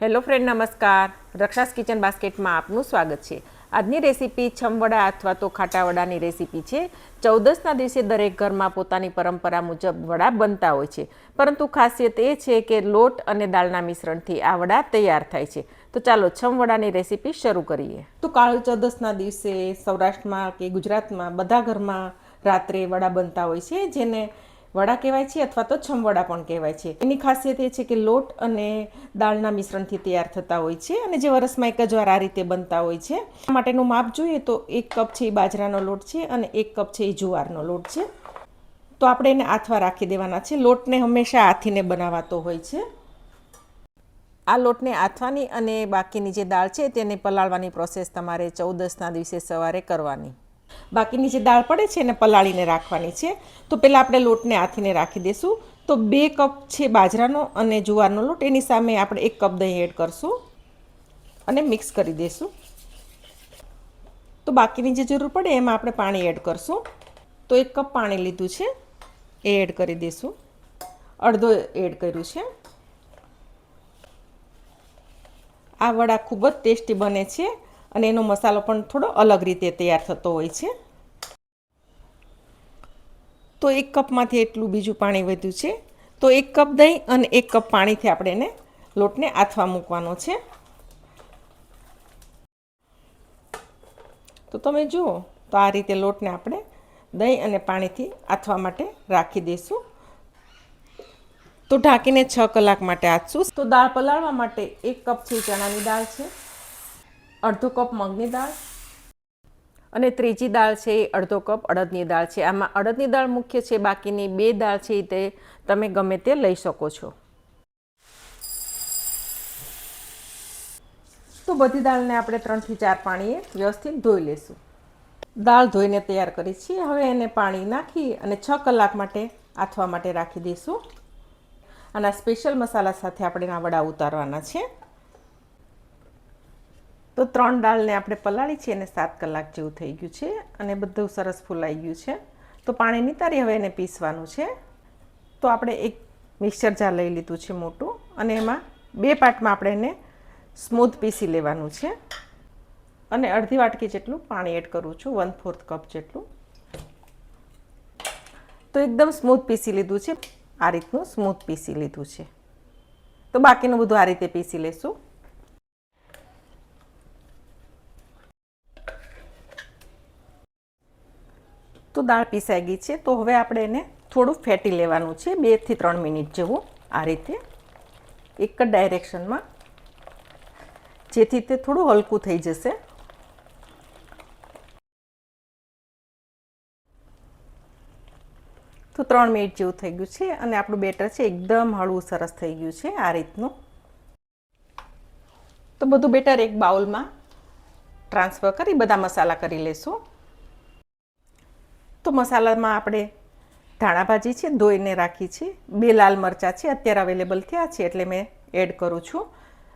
Hello friend નમસ્કાર. રક્ષાસ kitchen બાસ્કેટમાં આપનું સ્વાગત છે. આજની રેસીપી છમવડા અથવા તો ખાટા વડાની રેસીપી છે. ચૌદસના દિવસે દરેક ઘરમાં પોતાની પરંપરા મુજબ વડા બનતા હોય છે. પરંતુ ખાસિયત એ છે કે લોટ અને દાળના મિશ્રણથી આ વડા તૈયાર થાય છે. તો ચાલો છમવડાની રેસીપી શરૂ કરીએ. તો કાળી ચૌદસના દિવસે સૌરાષ્ટ્રમાં કે ગુજરાતમાં બધા ઘરમાં રાત્રે વડા બનતા હોય છે, જેને વડા કહેવાય છે અથવા તો છમવડા પણ કહેવાય છે. એની ખાસિયત એ છે કે લોટ અને દાળના મિશ્રણથી તૈયાર થતા હોય છે અને જે વરસમાં એક જ વાર આ રીતે બનતા હોય છે. માટેનું માપ જોઈએ તો એક કપ છે એ બાજરાનો લોટ છે અને એક કપ છે એ જુવારનો લોટ છે. તો આપણે એને આથવા રાખી દેવાના છે. લોટને હંમેશા હાથીને બનાવાતો હોય છે. આ લોટને આથવાની અને બાકીની જે દાળ છે તેને પલાળવાની પ્રોસેસ તમારે ચૌદસના દિવસે સવારે કરવાની. બાકીની જે દાળ પડે છે એને પલાળીને રાખવાની છે. તો પહેલાં આપણે લોટને આથીને રાખી દઈશું તો બે કપ છે બાજરાનો અને જુવારનો લોટ. એની સામે આપણે એક કપ દહીં એડ કરશું અને મિક્સ કરી દઈશું તો બાકીની જે જરૂર પડે એમાં આપણે પાણી એડ કરશું. તો એક કપ પાણી લીધું છે. એ એડ કરી દઈશું અડધો એડ કર્યું છે. આ વડા ખૂબ જ ટેસ્ટી બને છે. અને એનો મસાલો પણ થોડો અલગ રીતે તૈયાર થતો હોય છે. તો એક કપમાંથી એટલું બીજું પાણી વધ્યું છે. તો એક કપ દહીં અને એક કપ પાણીથી આપણે એને લોટને આથવા મૂકવાનો છે. તો તમે જુઓ, તો આ રીતે લોટને આપણે દહીં અને પાણીથી આથવા માટે રાખી દઈશું. તો ઢાંકીને છ કલાક માટે આથશું. તો દાળ પલાળવા માટે એક કપ છે ચણાની દાળ છે. અડધો કપ મગની દાળ અને ત્રીજી દાળ છે એ અડધો કપ અડદની દાળ છે. આમાં અડદની દાળ મુખ્ય છે, બાકીની બે દાળ છે તે તમે ગમે તે લઈ શકો છો. તો બધી દાળને આપણે ત્રણથી ચાર પાણીએ વ્યવસ્થિત ધોઈ લઈશું દાળ ધોઈને તૈયાર કરી છીએ. હવે એને પાણી નાખી અને છ કલાક માટે આથવા માટે રાખી દઈશું. અને સ્પેશિયલ મસાલા સાથે આપણે આ વડા ઉતારવાના છે. તો ત્રણ દાળને આપણે પલાળી છે અને સાત કલાક જેવું થઈ ગયું છે અને બધું સરસ ફૂલાઈ ગયું છે. તો પાણી નિતારી હવે એને પીસવાનું છે. તો આપણે એક મિક્સર જાર લઈ લીધું છે મોટું અને એમાં બે પાર્ટમાં આપણે એને સ્મૂથ પીસી લેવાનું છે. અને અડધી વાટકી જેટલું પાણી એડ કરું છું, વન ફોર્થ કપ જેટલું. તો એકદમ સ્મૂથ પીસી લીધું છે. આ રીતનું સ્મૂથ પીસી લીધું છે. તો બાકીનું બધું આ રીતે પીસી લેશું. તો દાળ પીસાઈ ગઈ છે. તો હવે આપણે એને થોડું ફેટી લેવાનું છે બેથી ત્રણ મિનિટ જેવું આ રીતે. એક જ ડાયરેક્શનમાં. જેથી તે થોડું હલકું થઈ જશે. તો ત્રણ મિનિટ જેવું થઈ ગયું છે અને આપણું બેટર છે એકદમ હળવું સરસ થઈ ગયું છે આ રીતનું. તો બધું બેટર એક બાઉલમાં ટ્રાન્સફર કરી બધા મસાલા કરી લેશું. તો મસાલામાં આપણે ધાણા ભાજી છે ધોઈને રાખી છે. બે લાલ મરચાં છે, અત્યારે અવેલેબલ થયા છે, એટલે મેં એડ કરું છું.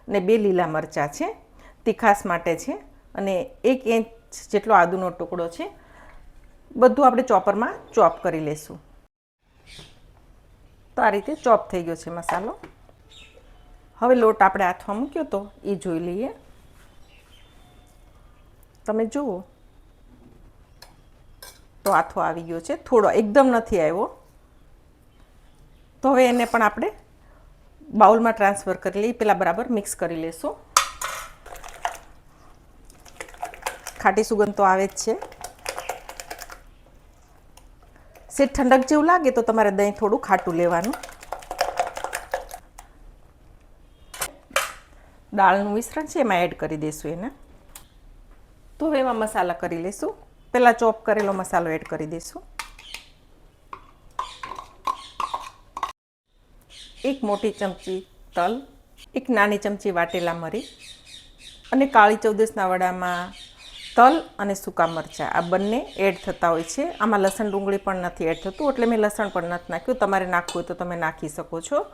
ને બે લીલા મરચાં છે, તીખાસ માટે છે. અને એક ઇંચ જેટલો આદુનો ટુકડો છે. બધું આપણે ચોપરમાં ચોપ કરી લેશું. તો આ રીતે ચોપ થઈ ગયો છે મસાલો. હવે લોટ આપણે હાથમાં મૂક્યો તો એ જોઈ લઈએ. તમે જુઓ. તો આથો આવી ગયો છે. થોડો એકદમ નથી આવ્યો. તો હવે એને પણ આપણે બાઉલમાં ટ્રાન્સફર કરી લઈએ. પહેલાં બરાબર મિક્સ કરી લેશું. ખાટી સુગંધ તો આવે જ છે. સે ઠંડક જેવું લાગે તો તમારે દહીં થોડું ખાટું લેવાનું. દાળનું મિશ્રણ છે, એમાં એડ કરી દઈશું એને. તો હવે એમાં મસાલા કરી લઈશું પહેલાં ચોપ કરેલો મસાલો એડ કરી દઈશું. એક મોટી ચમચી તલ, એક નાની ચમચી વાટેલા મરી અને કાળી ચૌદસના વડામાં તલ અને સૂકા મરચાં. આ બંને એડ થતા હોય છે. આમાં લસણ ડુંગળી પણ નથી એડ થતું, એટલે મેં લસણ પણ નથી નાખ્યું. તમારે નાખવું હોય તો તમે નાખી શકો છો.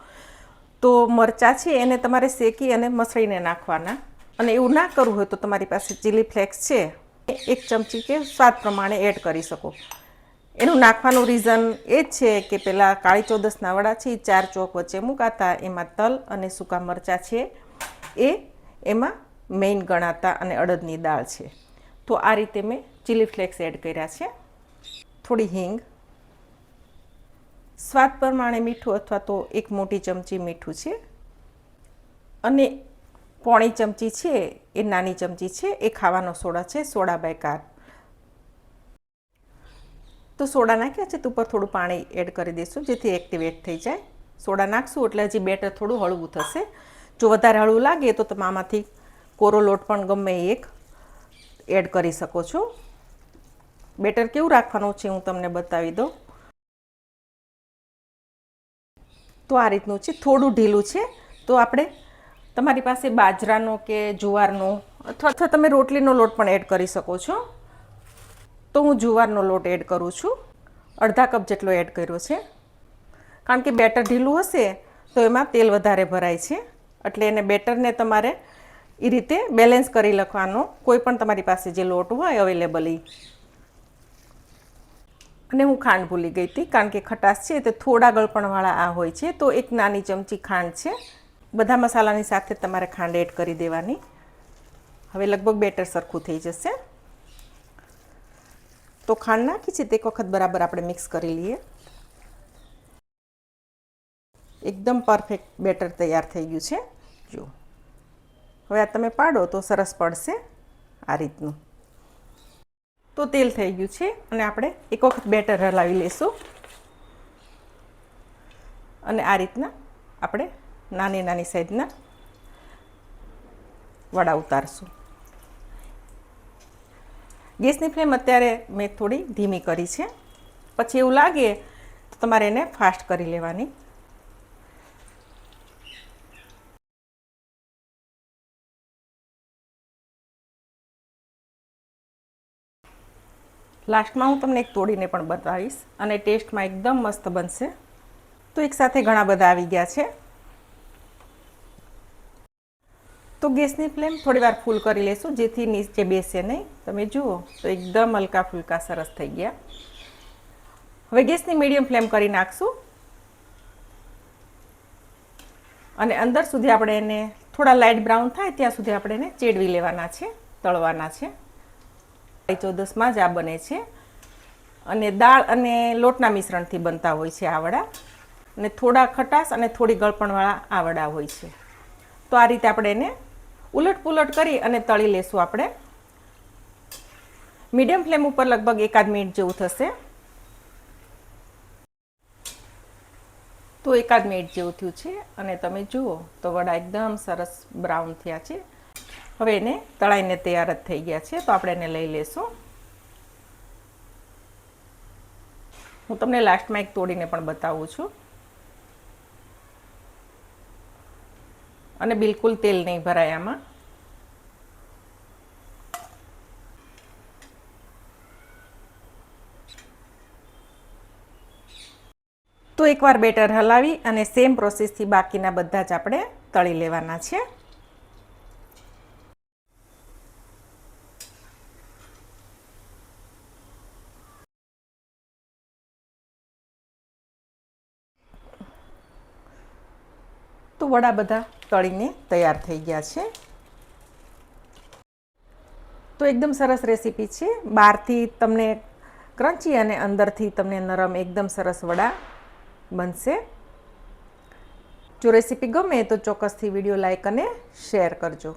તો મરચાં છે એને તમારે શેકી અને મસળીને નાખવાના. અને એવું ના કરવું હોય તો તમારી પાસે ચીલી ફ્લેક્સ છે. એક ચમચી કે સ્વાદ પ્રમાણે એડ કરી શકો. એનું નાખવાનું રીઝન એ છે કે પેલા કાળી ચૌદસના વડા છે એ ચાર ચોક વચ્ચે મૂકાતા, એમાં તલ અને સૂકા મરચાં છે. એ એમાં મેઇન ગણાતા અને અડદની દાળ છે. તો આ રીતે મેં ચીલી ફ્લેક્સ એડ કર્યા છે. થોડી હિંગ. સ્વાદ પ્રમાણે મીઠું અથવા તો એક મોટી ચમચી મીઠું છે. અને પોણી ચમચી છે, એ નાની ચમચી છે, એ ખાવાનો સોડા છે, સોડા બાય કાર તો સોડા નાખ્યા છે, તો ઉપર થોડું પાણી એડ કરી દઈશું જેથી એક્ટિવેટ થઈ જાય. સોડા નાખશું એટલે હજી બેટર થોડું હળવું થશે. જો વધારે હળવું લાગે તો તમે આમાંથી કોરો લોટ પણ ગમે એક એડ કરી શકો છો. બેટર કેવું રાખવાનું છે હું તમને બતાવી દઉં. તો આ રીતનું છે, થોડું ઢીલું છે. તો આપણે તમારી પાસે બાજરાનો કે જુવારનો અથવા અથવા તમે રોટલીનો લોટ પણ એડ કરી શકો છો. તો હું જુવારનો લોટ એડ કરું છું. અડધા કપ જેટલો એડ કર્યો છે. કારણ કે બેટર ઢીલું હશે તો એમાં તેલ વધારે ભરાય છે. એટલે એને બેટરને તમારે એ રીતે બેલેન્સ કરી લખવાનો. કોઈ પણ તમારી પાસે જે લોટ હોય અવેલેબલ એ અને હું ખાંડ ભૂલી ગઈ હતી. કારણ કે ખટાશ છે તે થોડા ગળપણવાળા આ હોય છે. તો એક નાની ચમચી ખાંડ છે. બધા મસાલાની સાથે તમારે ખાંડ એડ કરી દેવાની. હવે લગભગ બેટર સરખું થઈ જશે. તો ખાંડ નાખી છે, તે વખત બરાબર આપણે મિક્સ કરી લઈએ. એકદમ પરફેક્ટ બેટર તૈયાર થઈ ગયું છે. જો હવે આ તમે પાડો તો સરસ પડશે આ રીતનું. તો તેલ થઈ ગયું છે અને આપણે એક વખત બેટર હલાવી લઈશું અને આ રીતના આપણે નાની નાની સાઈઝના વડા ઉતારશું. ગેસની ફ્લેમ અત્યારે મેં થોડી ધીમી કરી છે. પછી એવું લાગે તો તમારે એને ફાસ્ટ કરી લેવાની. લાસ્ટમાં હું તમને એક તોડીને પણ બતાવીશ અને ટેસ્ટમાં એકદમ મસ્ત બનશે. તો એકસાથે ઘણા બધા આવી ગયા છે. તો ગેસની ફ્લેમ થોડી વાર ફૂલ કરી લેશું, જેથી નીચે બેસે નહીં. તમે જુઓ, તો એકદમ હલકા ફુલકા સરસ થઈ ગયા. હવે ગેસની મીડિયમ ફ્લેમ કરી નાખશું. અને અંદર સુધી આપણે એને થોડા લાઇટ બ્રાઉન થાય, ત્યાં સુધી આપણે એને ચેડવી લેવાના છે, તળવાના છે. ચૌદસમાં જ આ બને છે. અને દાળ અને લોટના મિશ્રણથી બનતા હોય છે આ વડા. અને થોડા ખટાશ અને થોડી ગળપણવાળા આવડા હોય છે. તો આ રીતે આપણે એને ઉલટ પુલટ કરી અને તળી લેશું આપણે. મીડિયમ ફ્લેમ ઉપર લગભગ એકાદ મિનિટ જેવું થશે. તો એકાદ મિનિટ જેવું થયું છે અને તમે જુઓ તો વડા એકદમ સરસ બ્રાઉન થયા છે. હવે એને તળાઈને તૈયાર જ થઈ ગયા છે તો આપણે એને લઈ લેશું. હું તમને લાસ્ટમાં એક તોડીને પણ બતાવું છું. અને બિલકુલ તેલ નહીં ભરાય આમાં. તો એકવાર બેટર હલાવી અને સેમ પ્રોસેસથી બાકીના બધા જ આપણે તળી લેવાના છે. વડા બધા તળીને તૈયાર થઈ ગયા છે. તો એકદમ સરસ રેસીપી છે. બહારથી તમને ક્રન્ચી અને અંદરથી તમને નરમ એકદમ સરસ વડા બનશે. જો રેસીપી ગમે તો ચોક્કસથી વીડિયો લાઇક અને શેર કરજો.